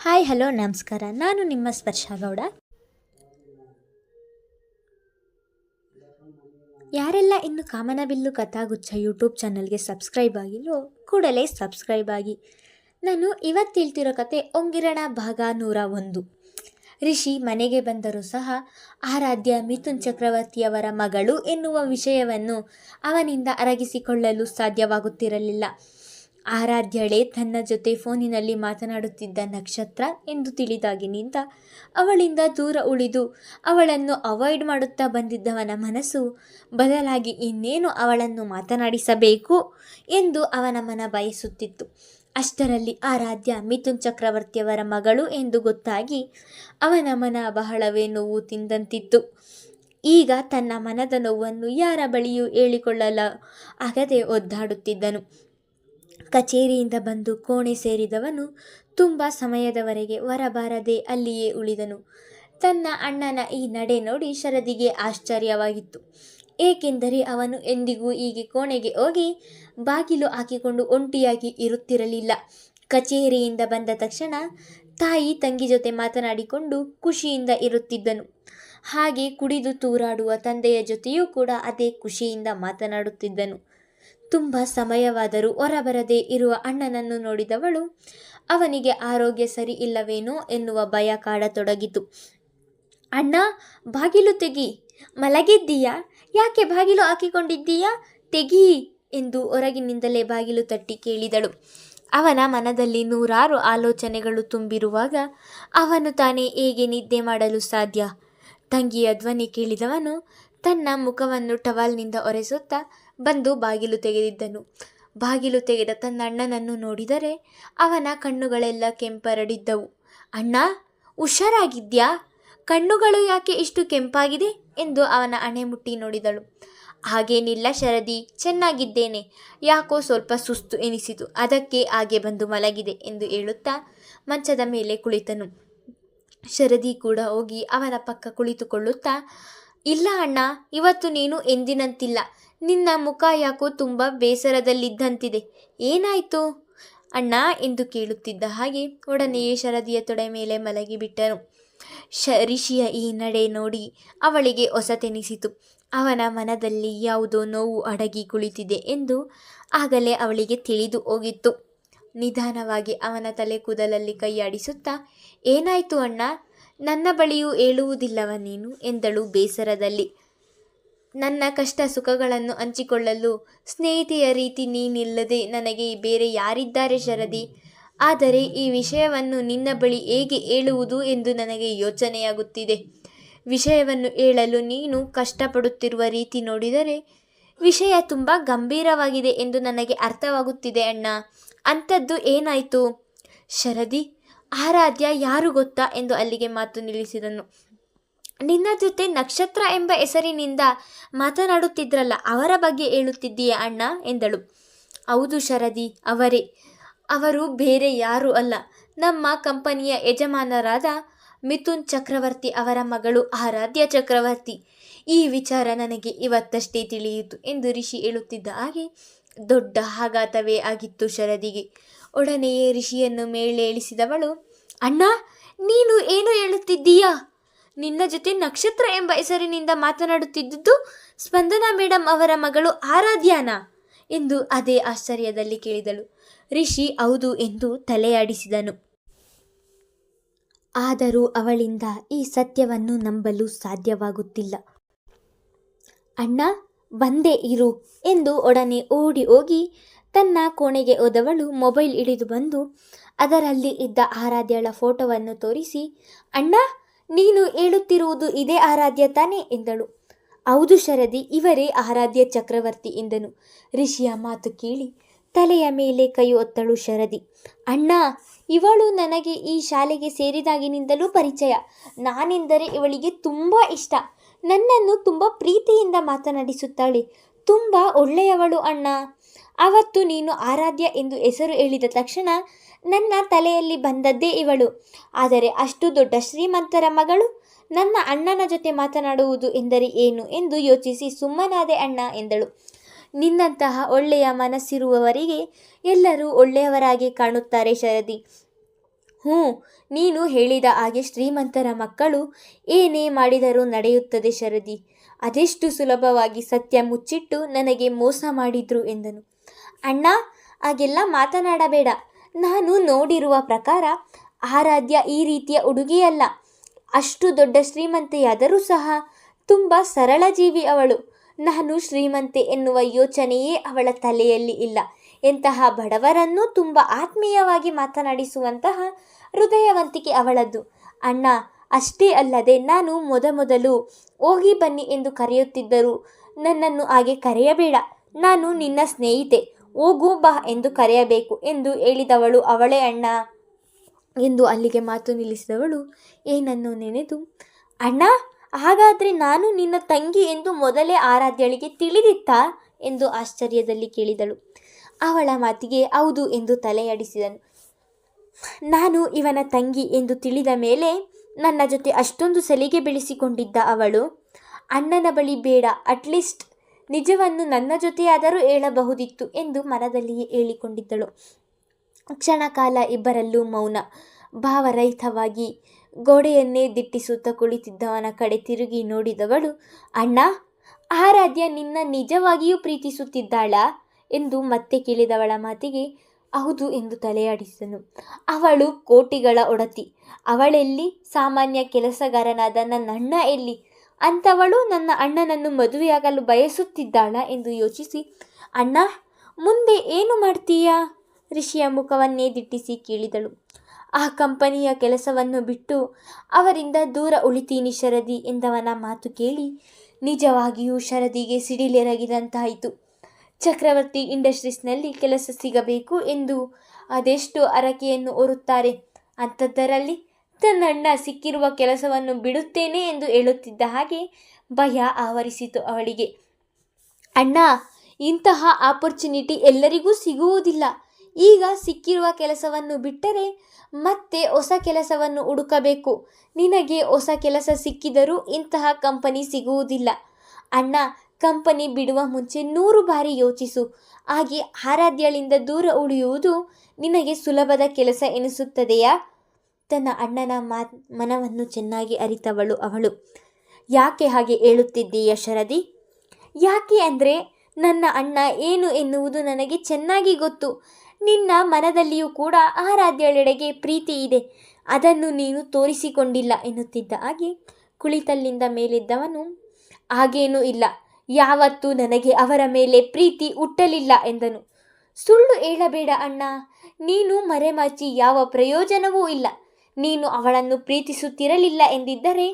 Hi, hello, ನಮಸ್ಕಾರ. ನಾನು ನಿಮ್ಮ ಸ್ಪರ್ಶ ಗೌಡ. ಯಾರೆಲ್ಲ ಇನ್ನು ಕಾಮನಬಿಲ್ಲು ಕಥಾಗುಚ್ಛ ಯೂಟ್ಯೂಬ್ ಚಾನಲ್ಗೆ ಸಬ್ಸ್ಕ್ರೈಬ್ ಆಗಿಲ್ಲೋ ಕೂಡಲೇ ಸಬ್ಸ್ಕ್ರೈಬ್ ಆಗಿ. ನಾನು ಇವತ್ತು ಹೇಳ್ತಿರೋ ಕತೆ ಒಂಗಿರಣ ಭಾಗ ನೂರ ಒಂದು. ರಿಷಿ ಮನೆಗೆ ಬಂದರೂ ಸಹ ಆರಾಧ್ಯ ಮಿಥುನ್ ಚಕ್ರವರ್ತಿಯವರ ಮಗಳು ಎನ್ನುವ ವಿಷಯವನ್ನು ಅವನಿಂದ ಅರಗಿಸಿಕೊಳ್ಳಲು ಸಾಧ್ಯವಾಗುತ್ತಿರಲಿಲ್ಲ. ಆರಾಧ್ಯಳೆ ತನ್ನ ಜೊತೆ ಫೋನಿನಲ್ಲಿ ಮಾತನಾಡುತ್ತಿದ್ದ ನಕ್ಷತ್ರ ಎಂದು ತಿಳಿದಾಗಿನಿಂದ ಅವಳಿಂದ ದೂರ ಉಳಿದು ಅವಳನ್ನು ಅವಾಯ್ಡ್ ಮಾಡುತ್ತಾ ಬಂದಿದ್ದವನ ಮನಸ್ಸು ಬದಲಾಗಿ ಇನ್ನೇನು ಅವಳನ್ನು ಮಾತನಾಡಿಸಬೇಕು ಎಂದು ಅವನ ಮನ ಬಯಸುತ್ತಿತ್ತು. ಅಷ್ಟರಲ್ಲಿ ಆರಾಧ್ಯ ಮಿಥುನ್ ಚಕ್ರವರ್ತಿಯವರ ಮಗಳು ಎಂದು ಗೊತ್ತಾಗಿ ಅವನ ಮನ ಬಹಳವೇ ನೋವು ತಿಂದಂತಿತ್ತು. ಈಗ ತನ್ನ ಮನದ ನೋವನ್ನು ಯಾರ ಬಳಿಯೂ ಹೇಳಿಕೊಳ್ಳಲ ಆಗದೆ ಒದ್ದಾಡುತ್ತಿದ್ದನು. ಕಚೇರಿಯಿಂದ ಬಂದು ಕೋಣೆ ಸೇರಿದವನು ತುಂಬ ಸಮಯದವರೆಗೆ ಹೊರಬಾರದೆ ಅಲ್ಲಿಯೇ ಉಳಿದನು. ತನ್ನ ಅಣ್ಣನ ಈ ನಡೆ ನೋಡಿ ಶರದಿಗೆ ಆಶ್ಚರ್ಯವಾಗಿತ್ತು. ಏಕೆಂದರೆ ಅವನು ಎಂದಿಗೂ ಹೀಗೆ ಕೋಣೆಗೆ ಹೋಗಿ ಬಾಗಿಲು ಹಾಕಿಕೊಂಡು ಒಂಟಿಯಾಗಿ ಇರುತ್ತಿರಲಿಲ್ಲ. ಕಚೇರಿಯಿಂದ ಬಂದ ತಕ್ಷಣ ತಾಯಿ ತಂಗಿ ಜೊತೆ ಮಾತನಾಡಿಕೊಂಡು ಖುಷಿಯಿಂದ ಇರುತ್ತಿದ್ದನು. ಹಾಗೆ ಕುಡಿದು ತೂರಾಡುವ ತಂದೆಯ ಜೊತೆಯೂ ಕೂಡ ಅದೇ ಖುಷಿಯಿಂದ ಮಾತನಾಡುತ್ತಿದ್ದನು. ತುಂಬ ಸಮಯವಾದರೂ ಹೊರಬರದೇ ಇರುವ ಅಣ್ಣನನ್ನು ನೋಡಿದವಳು, ಅವನಿಗೆ ಆರೋಗ್ಯ ಸರಿ ಇಲ್ಲವೇನೋ ಎನ್ನುವ ಭಯ ಕಾಡತೊಡಗಿತು. ಅಣ್ಣ, ಬಾಗಿಲು ತೆಗಿ. ಮಲಗಿದ್ದೀಯಾ? ಯಾಕೆ ಬಾಗಿಲು ಹಾಕಿಕೊಂಡಿದ್ದೀಯಾ? ತೆಗಿ ಎಂದು ಹೊರಗಿನಿಂದಲೇ ಬಾಗಿಲು ತಟ್ಟಿ ಕೇಳಿದಳು. ಅವನ ಮನದಲ್ಲಿ ನೂರಾರು ಆಲೋಚನೆಗಳು ತುಂಬಿರುವಾಗ ಅವನು ತಾನೇ ಹೇಗೆ ನಿದ್ದೆ ಮಾಡಲು ಸಾಧ್ಯ? ತಂಗಿಯ ಧ್ವನಿ ಕೇಳಿದವನು ತನ್ನ ಮುಖವನ್ನು ಟವಾಲ್ನಿಂದ ಒರೆಸುತ್ತಾ ಬಂದು ಬಾಗಿಲು ತೆಗೆದಿದ್ದನು. ಬಾಗಿಲು ತೆಗೆದ ತನ್ನ ಅಣ್ಣನನ್ನು ನೋಡಿದರೆ ಅವನ ಕಣ್ಣುಗಳೆಲ್ಲ ಕೆಂಪರಡಿದ್ದವು. ಅಣ್ಣ, ಹುಷಾರಾಗಿದ್ಯಾ? ಕಣ್ಣುಗಳು ಯಾಕೆ ಇಷ್ಟು ಕೆಂಪಾಗಿದೆ? ಎಂದು ಅವನ ಅಣೆ ಮುಟ್ಟಿ ನೋಡಿದಳು. ಹಾಗೇನಿಲ್ಲ ಶರದಿ, ಚೆನ್ನಾಗಿದ್ದೇನೆ. ಯಾಕೋ ಸ್ವಲ್ಪ ಸುಸ್ತು ಎನಿಸಿತು. ಅದಕ್ಕೆ ಹಾಗೆ ಬಂದು ಮಲಗಿದೆ ಎಂದು ಹೇಳುತ್ತಾ ಮಂಚದ ಮೇಲೆ ಕುಳಿತನು. ಶರದಿ ಕೂಡ ಹೋಗಿ ಅವನ ಪಕ್ಕ ಕುಳಿತುಕೊಳ್ಳುತ್ತಾ, ಇಲ್ಲ ಅಣ್ಣ, ಇವತ್ತು ನೀನು ಎಂದಿನಂತಿಲ್ಲ. ನಿನ್ನ ಮುಖ ಯಾಕೋ ತುಂಬ ಬೇಸರದಲ್ಲಿದ್ದಂತಿದೆ. ಏನಾಯಿತು? ಅಣ್ಣ ಎಂದು ಕೇಳುತ್ತಿದ್ದ ಹಾಗೆ ಒಡನೆಯೇ ಶರದಿಯ ತೊಡೆ ಮೇಲೆ ಮಲಗಿಬಿಟ್ಟನು. ಶ ಋಷಿಯ ಈ ನಡೆ ನೋಡಿ ಅವಳಿಗೆ ಹೊಸತೆನಿಸಿತು. ಅವನ ಮನದಲ್ಲಿ ಯಾವುದೋ ನೋವು ಅಡಗಿ ಕುಳಿತಿದೆ ಎಂದು ಆಗಲೇ ಅವಳಿಗೆ ತಿಳಿದು ಹೋಗಿತ್ತು. ನಿಧಾನವಾಗಿ ಅವನ ತಲೆ ಕೂದಲಲ್ಲಿ ಕೈಯಾಡಿಸುತ್ತಾ, ಏನಾಯಿತು ಅಣ್ಣ? ನನ್ನ ಬಳಿಯೂ ಹೇಳುವುದಿಲ್ಲವ ನೀನು? ಎಂದಳು ಬೇಸರದಲ್ಲಿ. ನನ್ನ ಕಷ್ಟ ಸುಖಗಳನ್ನು ಹಂಚಿಕೊಳ್ಳಲು ಸ್ನೇಹಿತೆಯ ರೀತಿ ನೀನಿಲ್ಲದೆ ನನಗೆ ಬೇರೆ ಯಾರಿದ್ದಾರೆ ಶರದಿ? ಆದರೆ ಈ ವಿಷಯವನ್ನು ನಿನ್ನ ಬಳಿ ಹೇಗೆ ಹೇಳುವುದು ಎಂದು ನನಗೆ ಯೋಚನೆಯಾಗುತ್ತಿದೆ. ವಿಷಯವನ್ನು ಹೇಳಲು ನೀನು ಕಷ್ಟಪಡುತ್ತಿರುವ ರೀತಿ ನೋಡಿದರೆ ವಿಷಯ ತುಂಬ ಗಂಭೀರವಾಗಿದೆ ಎಂದು ನನಗೆ ಅರ್ಥವಾಗುತ್ತಿದೆ ಅಣ್ಣ. ಅಂಥದ್ದು ಏನಾಯಿತು? ಶರದಿ, ಆರಾಧ್ಯ ಯಾರು ಗೊತ್ತಾ? ಎಂದು ಅಲ್ಲಿಗೆ ಮಾತು ನಿಲ್ಲಿಸಿದನು. ನಿನ್ನ ಜೊತೆ ನಕ್ಷತ್ರ ಎಂಬ ಹೆಸರಿನಿಂದ ಮಾತನಾಡುತ್ತಿದ್ರಲ್ಲ, ಅವರ ಬಗ್ಗೆ ಹೇಳುತ್ತಿದ್ದೀಯಾ ಅಣ್ಣ? ಎಂದಳು. ಹೌದು ಶರದಿ, ಅವರೇ. ಅವರು ಬೇರೆ ಯಾರೂ ಅಲ್ಲ. ನಮ್ಮ ಕಂಪನಿಯ ಯಜಮಾನರಾದ ಮಿಥುನ್ ಚಕ್ರವರ್ತಿ ಅವರ ಮಗಳು ಆರಾಧ್ಯ ಚಕ್ರವರ್ತಿ. ಈ ವಿಚಾರ ನನಗೆ ಇವತ್ತಷ್ಟೇ ತಿಳಿಯಿತು ಎಂದು ರಿಷಿ ಹೇಳುತ್ತಿದ್ದ ಹಾಗೆ ದೊಡ್ಡ ಆಘಾತವೇ ಆಗಿತ್ತು ಶರದಿಗೆ. ಒಡನೆಯೇ ರಿಷಿಯನ್ನು ಮೇಲೇಳಿಸಿದವಳು, ಅಣ್ಣ, ನೀನು ಏನು ಹೇಳುತ್ತಿದ್ದೀಯಾ? ನಿನ್ನ ಜೊತೆ ನಕ್ಷತ್ರ ಎಂಬ ಹೆಸರಿನಿಂದ ಮಾತನಾಡುತ್ತಿದ್ದುದು ಸ್ಪಂದನಾ ಮೇಡಮ್ ಅವರ ಮಗಳು ಆರಾಧ್ಯಾನ ಎಂದು ಅದೇ ಆಶ್ಚರ್ಯದಲ್ಲಿ ಕೇಳಿದಳು. ರಿಷಿ ಹೌದು ಎಂದು ತಲೆಯಾಡಿಸಿದನು. ಆದರೂ ಅವಳಿಂದ ಈ ಸತ್ಯವನ್ನು ನಂಬಲು ಸಾಧ್ಯವಾಗುತ್ತಿಲ್ಲ. ಅಣ್ಣ, ಬಂದೇ ಇರು ಎಂದು ಒಡನೆ ಓಡಿ ಹೋಗಿ ತನ್ನ ಕೋಣೆಗೆ ಹೋದವಳು ಮೊಬೈಲ್ ಹಿಡಿದು ಬಂದು ಅದರಲ್ಲಿ ಇದ್ದ ಆರಾಧ್ಯಳ ಫೋಟೋವನ್ನು ತೋರಿಸಿ, ಅಣ್ಣ ನೀನು ಹೇಳುತ್ತಿರುವುದು ಇದೇ ಆರಾಧ್ಯ ತಾನೇ ಎಂದಳು. ಹೌದು ಶರದಿ, ಇವರೇ ಆರಾಧ್ಯ ಚಕ್ರವರ್ತಿ ಎಂದನು. ಋಷಿಯ ಮಾತು ಕೇಳಿ ತಲೆಯ ಮೇಲೆ ಕೈ ಒತ್ತಳು ಶರದಿ. ಅಣ್ಣ, ಇವಳು ನನಗೆ ಈ ಶಾಲೆಗೆ ಸೇರಿದಾಗಿನಿಂದಲೂ ಪರಿಚಯ. ನಾನೆಂದರೆ ಇವಳಿಗೆ ತುಂಬ ಇಷ್ಟ. ನನ್ನನ್ನು ತುಂಬ ಪ್ರೀತಿಯಿಂದ ಮಾತನಾಡಿಸುತ್ತಾಳೆ. ತುಂಬ ಒಳ್ಳೆಯವಳು ಅಣ್ಣ. ಅವತ್ತು ನೀನು ಆರಾಧ್ಯ ಎಂದು ಹೆಸರು ಹೇಳಿದ ತಕ್ಷಣ ನನ್ನ ತಲೆಯಲ್ಲಿ ಬಂದದ್ದೇ ಇವಳು. ಆದರೆ ಅಷ್ಟು ದೊಡ್ಡ ಶ್ರೀಮಂತರ ಮಗಳು ನನ್ನ ಅಣ್ಣನ ಜೊತೆ ಮಾತನಾಡುವುದು ಎಂದರೆ ಏನು ಎಂದು ಯೋಚಿಸಿ ಸುಮ್ಮನಾದೆ ಅಣ್ಣ ಎಂದಳು. ನಿನ್ನಂತಹ ಒಳ್ಳೆಯ ಮನಸ್ಸಿರುವವರಿಗೆ ಎಲ್ಲರೂ ಒಳ್ಳೆಯವರಾಗಿ ಕಾಣುತ್ತಾರೆ, ಶರದಿ. ಹ್ಞೂ, ನೀನು ಹೇಳಿದ ಹಾಗೆ ಶ್ರೀಮಂತರ ಮಕ್ಕಳು ಏನೇ ಮಾಡಿದರೂ ನಡೆಯುತ್ತದೆ ಶರದಿ. ಅದೆಷ್ಟು ಸುಲಭವಾಗಿ ಸತ್ಯ ಮುಚ್ಚಿಟ್ಟು ನನಗೆ ಮೋಸ ಮಾಡಿದ್ರು ಎಂದನು. ಅಣ್ಣ, ಹಾಗೆಲ್ಲ ಮಾತನಾಡಬೇಡ. ನಾನು ನೋಡಿರುವ ಪ್ರಕಾರ ಆರಾಧ್ಯ ಈ ರೀತಿಯ ಹುಡುಗಿಯಲ್ಲ. ಅಷ್ಟು ದೊಡ್ಡ ಶ್ರೀಮಂತೆಯಾದರೂ ಸಹ ತುಂಬ ಸರಳ ಜೀವಿ ಅವಳು. ನಾನು ಶ್ರೀಮಂತೆ ಎನ್ನುವ ಯೋಚನೆಯೇ ಅವಳ ತಲೆಯಲ್ಲಿ ಇಲ್ಲ. ಎಂತಹ ಬಡವರನ್ನು ತುಂಬ ಆತ್ಮೀಯವಾಗಿ ಮಾತನಾಡಿಸುವಂತಹ ಹೃದಯವಂತಿಕೆ ಅವಳದ್ದು. ಅಣ್ಣ, ಅಷ್ಟೇ ಅಲ್ಲದೆ ನಾನು ಮೊದಮೊದಲು ಹೋಗಿ ಬನ್ನಿ ಎಂದು ಕರೆಯುತ್ತಿದ್ದರು ನನ್ನನ್ನು ಹಾಗೆ ಕರೆಯಬೇಡ. ನಾನು ನಿನ್ನ ಸ್ನೇಹಿತೆ. ಹೋಗು ಬಾ ಎಂದು ಕರೆಯಬೇಕು ಎಂದು ಹೇಳಿದವಳು ಅವಳೇ ಅಣ್ಣ. ಎಂದು ಅಲ್ಲಿಗೆ ಮಾತು ನಿಲ್ಲಿಸಿದವಳು ಏನನ್ನು ನೆನೆದು, ಅಣ್ಣ, ಹಾಗಾದರೆ ನಾನು ನಿನ್ನ ತಂಗಿ ಎಂದು ಮೊದಲೇ ಆರಾಧ್ಯಳಿಗೆ ತಿಳಿದಿತ್ತಾ? ಎಂದು ಆಶ್ಚರ್ಯದಲ್ಲಿ ಕೇಳಿದಳು. ಅವಳ ಮಾತಿಗೆ ಹೌದು ಎಂದು ತಲೆಯಡಿಸಿದನು. ನಾನು ಇವನ ತಂಗಿ ಎಂದು ತಿಳಿದ ಮೇಲೆ ನನ್ನ ಜೊತೆ ಅಷ್ಟೊಂದು ಸಲಿಗೆ ಬೆಳೆಸಿಕೊಂಡಿದ್ದ ಅವಳು, ಅಣ್ಣನ ಬಳಿ ಬೇಡ ಅಟ್ಲೀಸ್ಟ್ ನಿಜವನ್ನು ನನ್ನ ಜೊತೆಯಾದರೂ ಹೇಳಬಹುದಿತ್ತು ಎಂದು ಮನದಲ್ಲಿಯೇ ಹೇಳಿಕೊಂಡಿದ್ದಳು. ಕ್ಷಣಕಾಲ ಇಬ್ಬರಲ್ಲೂ ಮೌನ. ಭಾವರಹಿತವಾಗಿ ಗೋಡೆಯನ್ನೇ ದಿಟ್ಟಿಸುತ್ತಾ ಕುಳಿತಿದ್ದವನ ಕಡೆ ತಿರುಗಿ ನೋಡಿದವಳು, ಅಣ್ಣ, ಆರಾಧ್ಯ ನಿನ್ನ ನಿಜವಾಗಿಯೂ ಪ್ರೀತಿಸುತ್ತಿದ್ದಾಳಾ? ಎಂದು ಮತ್ತೆ ಕೇಳಿದವಳ ಮಾತಿಗೆ, ಹೌದು ಎಂದು ತಲೆಯಾಡಿಸಿದನು. ಅವಳು ಕೋಟಿಗಳ ಒಡತಿ. ಅವಳೆಲ್ಲಿ ಸಾಮಾನ್ಯ ಕೆಲಸಗಾರನಾದ ನನ್ನ ಅಣ್ಣ ಎಲ್ಲಿ? ಅಂಥವಳು ನನ್ನ ಅಣ್ಣನನ್ನು ಮದುವೆಯಾಗಲು ಬಯಸುತ್ತಿದ್ದಾಳ ಎಂದು ಯೋಚಿಸಿ, ಅಣ್ಣ, ಮುಂದೆ ಏನು ಮಾಡ್ತೀಯಾ? ಋಷಿಯ ಮುಖವನ್ನೇ ದಿಟ್ಟಿಸಿ ಕೇಳಿದಳು. ಆ ಕಂಪನಿಯ ಕೆಲಸವನ್ನು ಬಿಟ್ಟು ಅವರಿಂದ ದೂರ ಉಳಿತೀನಿ ಶರದಿ ಎಂದವನ ಮಾತು ಕೇಳಿ, ನಿಜವಾಗಿಯೂ ಶರದಿಗೆ ಸಿಡಿಲೆರಗಿದಂತಾಯಿತು. ಚಕ್ರವರ್ತಿ ಇಂಡಸ್ಟ್ರೀಸ್ನಲ್ಲಿ ಕೆಲಸ ಸಿಗಬೇಕು ಎಂದು ಅದೆಷ್ಟು ಅರಕೆಯನ್ನು ಹೊರುತ್ತಾರೆ ಅಂಥದ್ದರಲ್ಲಿ ತನ್ನಣ್ಣ ಸಿಕ್ಕಿರುವ ಕೆಲಸವನ್ನು ಬಿಡುತ್ತೇನೆ ಎಂದು ಹೇಳುತ್ತಿದ್ದ ಹಾಗೆ ಭಯ ಆವರಿಸಿತು ಅವಳಿಗೆ. ಅಣ್ಣ, ಇಂತಹ ಆಪರ್ಚುನಿಟಿ ಎಲ್ಲರಿಗೂ ಸಿಗುವುದಿಲ್ಲ. ಈಗ ಸಿಕ್ಕಿರುವ ಕೆಲಸವನ್ನು ಬಿಟ್ಟರೆ ಮತ್ತೆ ಹೊಸ ಕೆಲಸವನ್ನು ಹುಡುಕಬೇಕು. ನಿನಗೆ ಹೊಸ ಕೆಲಸ ಸಿಕ್ಕಿದರೂ ಇಂತಹ ಕಂಪನಿ ಸಿಗುವುದಿಲ್ಲ. ಅಣ್ಣ ಕಂಪನಿ ಬಿಡುವ ಮುಂಚೆ ನೂರು ಬಾರಿ ಯೋಚಿಸು. ಹಾಗೆ ಆರಾಧ್ಯಳಿಂದ ದೂರ ಉಳಿಯುವುದು ನಿನಗೆ ಸುಲಭದ ಕೆಲಸ ಎನಿಸುತ್ತದೆಯಾ? ತನ್ನ ಅಣ್ಣನ ಮಾತ್, ಮನವನ್ನು ಚೆನ್ನಾಗಿ ಅರಿತವಳು ಅವಳು. ಯಾಕೆ ಹಾಗೆ ಹೇಳುತ್ತಿದ್ದೀಯ ಶರದಿ? ಯಾಕೆ ಅಂದರೆ ನನ್ನ ಅಣ್ಣ ಏನು ಎನ್ನುವುದು ನನಗೆ ಚೆನ್ನಾಗಿ ಗೊತ್ತು. ನಿನ್ನ ಮನದಲ್ಲಿಯೂ ಕೂಡ ಆರಾಧ್ಯಳೆಡೆಗೆ ಪ್ರೀತಿ ಇದೆ. ಅದನ್ನು ನೀನು ತೋರಿಸಿಕೊಂಡಿಲ್ಲ ಎನ್ನುತ್ತಿದ್ದ ಹಾಗೆ ಕುಳಿತಲ್ಲಿಂದ ಮೇಲಿದ್ದವನು, ಹಾಗೇನೂ ಇಲ್ಲ. ಯಾವತ್ತೂ ನನಗೆ ಅವರ ಮೇಲೆ ಪ್ರೀತಿ ಹುಟ್ಟಲಿಲ್ಲ ಎಂದನು. ಸುಳ್ಳು ಹೇಳಬೇಡ ಅಣ್ಣ. ನೀನು ಮರೆಮಾಚಿ ಯಾವ ಪ್ರಯೋಜನವೂ ಇಲ್ಲ. ನೀನು ಅವಳನ್ನು ಪ್ರೀತಿಸುತ್ತಿರಲಿಲ್ಲ ಎಂದಿದ್ದರೆ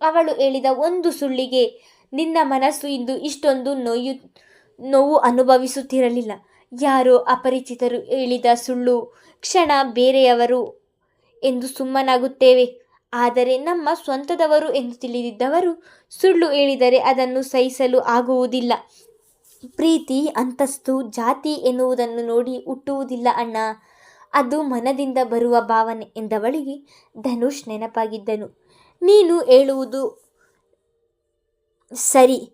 ಅವಳು ಹೇಳಿದ ಒಂದು ಸುಳ್ಳಿಗೆ ನಿನ್ನ ಮನಸ್ಸು ಇಂದು ಇಷ್ಟೊಂದು ನೋಯು, ನೋವು ಅನುಭವಿಸುತ್ತಿರಲಿಲ್ಲ. ಯಾರೋ ಅಪರಿಚಿತರು ಹೇಳಿದ ಸುಳ್ಳು ಕ್ಷಣ ಬೇರೆಯವರು ಎಂದು ಸುಮ್ಮನಾಗುತ್ತೇವೆ. ಆದರೆ ನಮ್ಮ ಸ್ವಂತದವರು ಎಂದು ತಿಳಿದಿದ್ದವರು ಸುಳ್ಳು ಹೇಳಿದರೆ ಅದನ್ನು ಸಹಿಸಲು ಆಗುವುದಿಲ್ಲ. ಪ್ರೀತಿ, ಅಂತಸ್ತು, ಜಾತಿ ಎನ್ನುವುದನ್ನು ನೋಡಿ ಹುಟ್ಟುವುದಿಲ್ಲ ಅಣ್ಣ. ಅದು ಮನದಿಂದ ಬರುವ ಭಾವನೆ ಎಂದವಳಿಗೆ ಧನುಷ್ ನೆನಪಾಗಿದ್ದನು. ನೀನು ಹೇಳುವುದು ಸರಿ.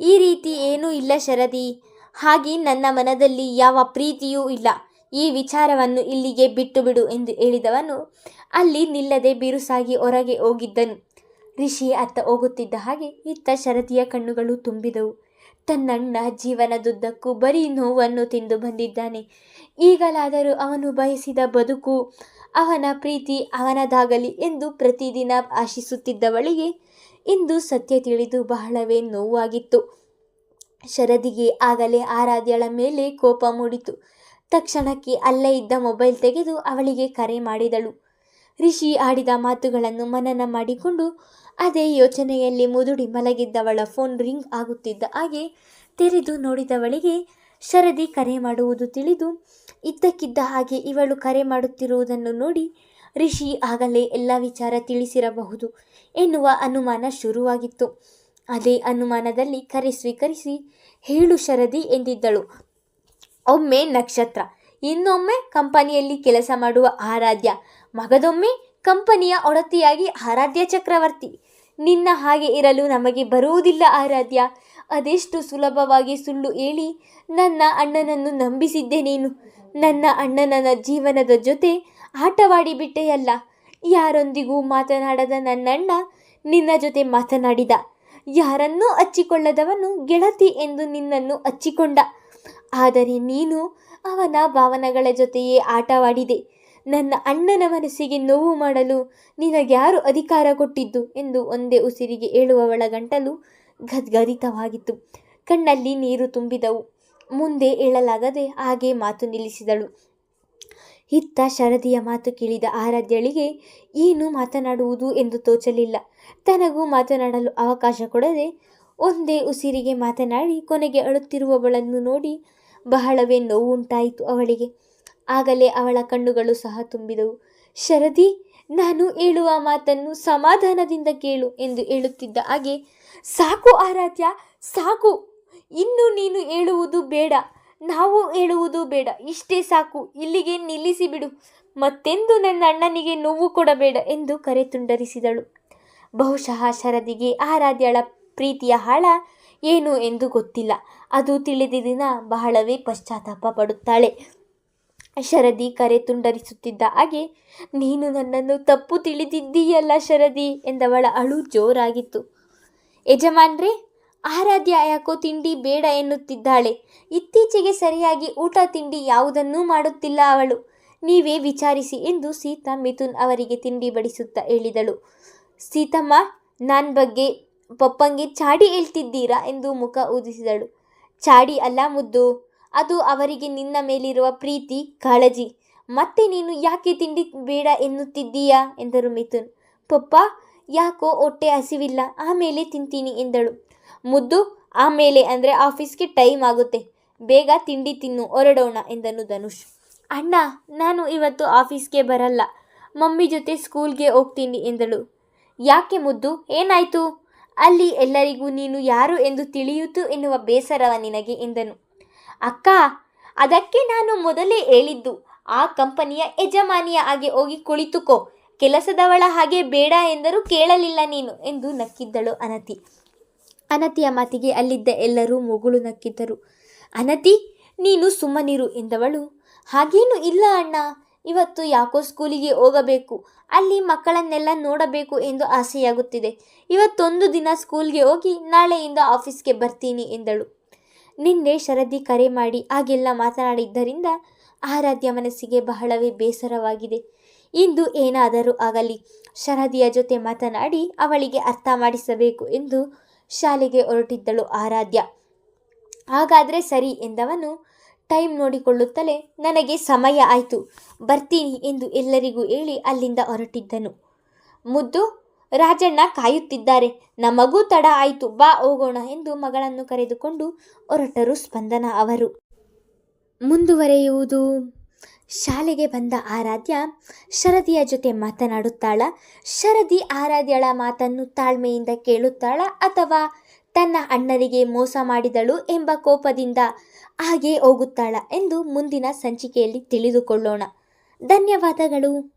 ಈ ರೀತಿ ಏನೂ ಇಲ್ಲ ಶರದಿ. ಹಾಗೆ ನನ್ನ ಮನದಲ್ಲಿ ಯಾವ ಪ್ರೀತಿಯೂ ಇಲ್ಲ. ಈ ವಿಚಾರವನ್ನು ಇಲ್ಲಿಗೆ ಬಿಟ್ಟು ಬಿಡು ಎಂದು ಹೇಳಿದವನು ಅಲ್ಲಿ ನಿಲ್ಲದೆ ಬಿರುಸಾಗಿ ಹೊರಗೆ ಹೋಗಿದ್ದನು. ಋಷಿ ಅತ್ತ ಹೋಗುತ್ತಿದ್ದ ಹಾಗೆ ಇತ್ತ ಶರತಿಯ ಕಣ್ಣುಗಳು ತುಂಬಿದವು. ತನ್ನಣ್ಣ ಜೀವನದುದ್ದಕ್ಕೂ ಬರೀ ನೋವನ್ನು ತಿಂದು ಬಂದಿದ್ದಾನೆ. ಈಗಲಾದರೂ ಅವನು ಬಯಸಿದ ಬದುಕು, ಅವನ ಪ್ರೀತಿ ಅವನದಾಗಲಿ ಎಂದು ಪ್ರತಿದಿನ ಆಶಿಸುತ್ತಿದ್ದವಳಿಗೆ ಇಂದು ಸತ್ಯ ತಿಳಿದು ಬಹಳವೇ ನೋವಾಗಿತ್ತು. ಶರದಿಗೆ ಆಗಲೇ ಆರಾಧ್ಯಳ ಮೇಲೆ ಕೋಪ ಮೂಡಿತು. ತಕ್ಷಣಕ್ಕೆ ಅಲ್ಲೇ ಇದ್ದ ಮೊಬೈಲ್ ತೆಗೆದು ಅವಳಿಗೆ ಕರೆ ಮಾಡಿದಳು. ರಿಷಿ ಆಡಿದ ಮಾತುಗಳನ್ನು ಮನನ ಮಾಡಿಕೊಂಡು ಅದೇ ಯೋಚನೆಯಲ್ಲಿ ಮುದುಡಿ ಮಲಗಿದ್ದವಳ ಫೋನ್ ರಿಂಗ್ ಆಗುತ್ತಿದ್ದ ಹಾಗೆ ತೆರೆದು ನೋಡಿದವಳಿಗೆ, ಶರದಿ ಕರೆ ಮಾಡುವುದು ತಿಳಿದು ಇದ್ದಕ್ಕಿದ್ದ ಹಾಗೆ ಇವಳು ಕರೆ ಮಾಡುತ್ತಿರುವುದನ್ನು ನೋಡಿ ರಿಷಿ ಆಗಲೇ ಎಲ್ಲ ವಿಚಾರ ತಿಳಿಸಿರಬಹುದು ಎನ್ನುವ ಅನುಮಾನ ಶುರುವಾಗಿತ್ತು. ಅದೇ ಅನುಮಾನದಲ್ಲಿ ಕರೆ ಸ್ವೀಕರಿಸಿ, ಹೇಳು ಶರದಿ ಎಂದಿದ್ದಳು. ಒಮ್ಮೆ ನಕ್ಷತ್ರ. ಇನ್ನೊಮ್ಮೆ ಕಂಪನಿಯಲ್ಲಿ ಕೆಲಸ ಮಾಡುವ ಆರಾಧ್ಯ. ಮಗದೊಮ್ಮೆ ಕಂಪನಿಯ ಒಡತಿಯಾಗಿ ಆರಾಧ್ಯ ಚಕ್ರವರ್ತಿ. ನಿನ್ನ ಹಾಗೆ ಇರಲು ನಮಗೆ ಬರುವುದಿಲ್ಲ ಆರಾಧ್ಯ. ಅದೆಷ್ಟು ಸುಲಭವಾಗಿ ಸುಳ್ಳು ಹೇಳಿ ನನ್ನ ಅಣ್ಣನನ್ನು ನಂಬಿಸಿದ್ದೆ ನೀನು. ನನ್ನ ಅಣ್ಣನ ಜೀವನದ ಜೊತೆ ಆಟವಾಡಿಬಿಟ್ಟೆಯಲ್ಲ ಯಾರೊಂದಿಗೂ ಮಾತನಾಡದ ನನ್ನಣ್ಣ ನಿನ್ನ ಜೊತೆ ಮಾತನಾಡಿದ. ಯಾರನ್ನೂ ಹಚ್ಚಿಕೊಳ್ಳದವನು ಗೆಳತಿ ಎಂದು ನಿನ್ನನ್ನು ಹಚ್ಚಿಕೊಂಡ ಆದರೆ ನೀನು ಅವನ ಭಾವನೆಗಳ ಜೊತೆಯೇ ಆಟವಾಡಿದೆ. ನನ್ನ ಅಣ್ಣನ ಮನಸ್ಸಿಗೆ ನೋವು ಮಾಡಲು ನಿನಗ್ಯಾರು ಅಧಿಕಾರ ಕೊಟ್ಟಿದ್ದು ಎಂದು ಒಂದೇ ಉಸಿರಿಗೆ ಹೇಳುವವಳ ಗಂಟಲು ಗದ್ಗದಿತವಾಗಿತ್ತು ಕಣ್ಣಲ್ಲಿ ನೀರು ತುಂಬಿದವು. ಮುಂದೆ ಹೇಳಲಾಗದೆ ಹಾಗೆ ಮಾತು ನಿಲ್ಲಿಸಿದಳು. ಇತ್ತ ಶರದಿಯ ಮಾತು ಕೇಳಿದ ಆರಾಧ್ಯಳಿಗೆ, ಏನು ಮಾತನಾಡುವುದು ಎಂದು ತೋಚಲಿಲ್ಲ. ತನಗೂ ಮಾತನಾಡಲು ಅವಕಾಶ ಕೊಡದೆ ಒಂದೇ ಉಸಿರಿಗೆ ಮಾತನಾಡಿ ಕೊನೆಗೆ ಅಳುತ್ತಿರುವವಳನ್ನು ನೋಡಿ ಬಹಳವೇ ನೋವುಂಟಾಯಿತು ಅವಳಿಗೆ. ಆಗಲೇ ಅವಳ ಕಣ್ಣುಗಳು ಸಹ ತುಂಬಿದವು. ಶರದಿ, ನಾನು ಹೇಳುವ ಮಾತನ್ನು ಸಮಾಧಾನದಿಂದ ಕೇಳು ಎಂದು ಹೇಳುತ್ತಿದ್ದ ಹಾಗೆ, ಸಾಕು ಆರಾಧ್ಯ, ಸಾಕು. ಇನ್ನು ನೀನು ಹೇಳುವುದು ಬೇಡ. ನಾವು ಹೇಳುವುದು ಬೇಡ. ಇಷ್ಟೇ ಸಾಕು. ಇಲ್ಲಿಗೆ ನಿಲ್ಲಿಸಿಬಿಡು ಮತ್ತೆಂದು ನನ್ನ ಅಣ್ಣನಿಗೆ ನೋವು ಕೊಡಬೇಡ ಎಂದು ಕರೆ ತುಂಡರಿಸಿದಳು. ಬಹುಶಃ ಶರದಿಗೆ ಆರಾಧ್ಯಳ ಪ್ರೀತಿಯ ಹಾಳ ಏನು ಎಂದು ಗೊತ್ತಿಲ್ಲ. ಅದು ತಿಳಿದ ದಿನ ಬಹಳವೇ ಪಶ್ಚಾತ್ತಾಪ ಪಡುತ್ತಾಳೆ. ಶರದಿ ಕರೆ ತುಂಡರಿಸುತ್ತಿದ್ದ ಹಾಗೆ, ನೀನು ನನ್ನನ್ನು ತಪ್ಪು ತಿಳಿದಿದ್ದೀಯಲ್ಲ ಶರದಿ ಎಂದವಳ ಅಳು ಜೋರಾಗಿತ್ತು. ಯಜಮಾನ್ರೇ, ಆರಾಧ್ಯ ಯಾಕೋ ತಿಂಡಿ ಬೇಡ ಎನ್ನುತ್ತಿದ್ದಾಳೆ. ಇತ್ತೀಚೆಗೆ ಸರಿಯಾಗಿ ಊಟ ತಿಂಡಿ ಯಾವುದನ್ನೂ ಮಾಡುತ್ತಿಲ್ಲ ಅವಳು. ನೀವೇ ವಿಚಾರಿಸಿ ಎಂದು ಸೀತಾ ಮಿಥುನ್ ಅವರಿಗೆ ತಿಂಡಿ ಬಡಿಸುತ್ತಾ ಹೇಳಿದಳು. ಸೀತಮ್ಮ ನನ್ನ ಬಗ್ಗೆ ಪಪ್ಪಂಗೆ ಚಾಡಿ ಹೇಳ್ತಿದ್ದೀರಾ ಎಂದು ಮುಖ ಊದಿಸಿದಳು. ಚಾಡಿ ಅಲ್ಲ ಮುದ್ದು, ಅದು ಅವರಿಗೆ ನಿನ್ನ ಮೇಲಿರುವ ಪ್ರೀತಿ, ಕಾಳಜಿ. ಮತ್ತೆ ನೀನು ಯಾಕೆ ತಿಂಡಿ ಬೇಡ ಎನ್ನುತ್ತಿದ್ದೀಯಾ? ಎಂದರು ಮಿಥುನ್. ಪಪ್ಪ, ಯಾಕೋ ಹೊಟ್ಟೆ ಹಸಿವಿಲ್ಲ, ಆಮೇಲೆ ತಿಂತೀನಿ ಎಂದಳು. ಮುದ್ದು, ಆಮೇಲೆ ಅಂದರೆ ಆಫೀಸ್ಗೆ ಟೈಮ್ ಆಗುತ್ತೆ. ಬೇಗ ತಿಂಡಿ ತಿನ್ನು, ಹೊರಡೋಣ ಎಂದನು ಧನುಷ್. ಅಣ್ಣ, ನಾನು ಇವತ್ತು ಆಫೀಸ್ಗೆ ಬರಲ್ಲ. ಮಮ್ಮಿ ಜೊತೆ ಸ್ಕೂಲ್ಗೆ ಹೋಗ್ತೀನಿ ಎಂದಳು. ಯಾಕೆ ಮುದ್ದು, ಏನಾಯಿತು? ಅಲ್ಲಿ ಎಲ್ಲರಿಗೂ ನೀನು ಯಾರು ಎಂದು ತಿಳಿಯಿತು ಎನ್ನುವ ಬೇಸರವ ನಿನಗೆ ಎಂದನು. ಅಕ್ಕ, ಅದಕ್ಕೆ ನಾನು ಮೊದಲೇ ಹೇಳಿದ್ದು, ಆ ಕಂಪನಿಯ ಯಜಮಾನಿಯ ಹಾಗೆ ಹೋಗಿ ಕುಳಿತುಕೋ. ಕೆಲಸದವಳ ಹಾಗೆ ಬೇಡ ಎಂದರೂ ಕೇಳಲಿಲ್ಲ ನೀನು ಎಂದು ನಕ್ಕಿದ್ದಳು ಅನತಿ. ಅನತಿಯ ಮಾತಿಗೆ ಅಲ್ಲಿದ್ದ ಎಲ್ಲರೂ ಮುಗುಳು ನಕ್ಕಿದ್ದರು. ಅನತಿ, ನೀನು ಸುಮ್ಮನಿರು ಎಂದವಳು. ಹಾಗೇನು ಇಲ್ಲ ಅಣ್ಣ ಇವತ್ತು ಯಾಕೋ ಸ್ಕೂಲಿಗೆ ಹೋಗಬೇಕು, ಅಲ್ಲಿ ಮಕ್ಕಳನ್ನೆಲ್ಲ ನೋಡಬೇಕು ಎಂದು ಆಸೆಯಾಗುತ್ತಿದೆ. ಇವತ್ತೊಂದು ದಿನ ಸ್ಕೂಲ್ಗೆ ಹೋಗಿ ನಾಳೆಯಿಂದ ಆಫೀಸ್ಗೆ ಬರ್ತೀನಿ ಎಂದಳು. ನಿನ್ನೆ ಶರದಿ ಕರೆ ಮಾಡಿ ಹಾಗೆಲ್ಲ ಮಾತನಾಡಿದ್ದರಿಂದ ಆರಾಧ್ಯ ಮನಸ್ಸಿಗೆ ಬಹಳವೇ ಬೇಸರವಾಗಿದೆ. ಇಂದು ಏನಾದರೂ ಆಗಲಿ, ಶರದಿಯ ಜೊತೆ ಮಾತನಾಡಿ ಅವಳಿಗೆ ಅರ್ಥ ಮಾಡಿಸಬೇಕು ಎಂದು ಶಾಲೆಗೆ ಹೊರಟಿದ್ದಳು ಆರಾಧ್ಯ. ಹಾಗಾದರೆ ಸರಿ ಎಂದವನು ಟೈಮ್ ನೋಡಿಕೊಳ್ಳುತ್ತಲೇ ನನಗೆ ಸಮಯ ಆಯಿತು. ಬರ್ತೀನಿ ಎಂದು ಎಲ್ಲರಿಗೂ ಹೇಳಿ ಅಲ್ಲಿಂದ ಹೊರಟಿದ್ದನು. ಮುದ್ದು, ರಾಜಣ್ಣ ಕಾಯುತ್ತಿದ್ದಾರೆ. ನಮಗೂ ತಡ ಆಯಿತು, ಬಾ ಹೋಗೋಣ ಎಂದು ಮಗಳನ್ನು ಕರೆದುಕೊಂಡು ಹೊರಟರು ಸ್ಪಂದನ ಅವರು. ಮುಂದುವರೆಯುವುದು. ಶಾಲೆಗೆ ಬಂದ ಆರಾಧ್ಯ ಶರದಿಯ ಜೊತೆ ಮಾತನಾಡುತ್ತಾಳ. ಶರದಿ ಆರಾಧ್ಯಳ ಮಾತನ್ನು ತಾಳ್ಮೆಯಿಂದ ಕೇಳುತ್ತಾಳ ಅಥವಾ ತನ್ನ ಅಣ್ಣನಿಗೆ ಮೋಸ ಮಾಡಿದಳು ಎಂಬ ಕೋಪದಿಂದ ಹಾಗೆ ಹೋಗುತ್ತಾಳ ಎಂದು ಮುಂದಿನ ಸಂಚಿಕೆಯಲ್ಲಿ ತಿಳಿದುಕೊಳ್ಳೋಣ. ಧನ್ಯವಾದಗಳು.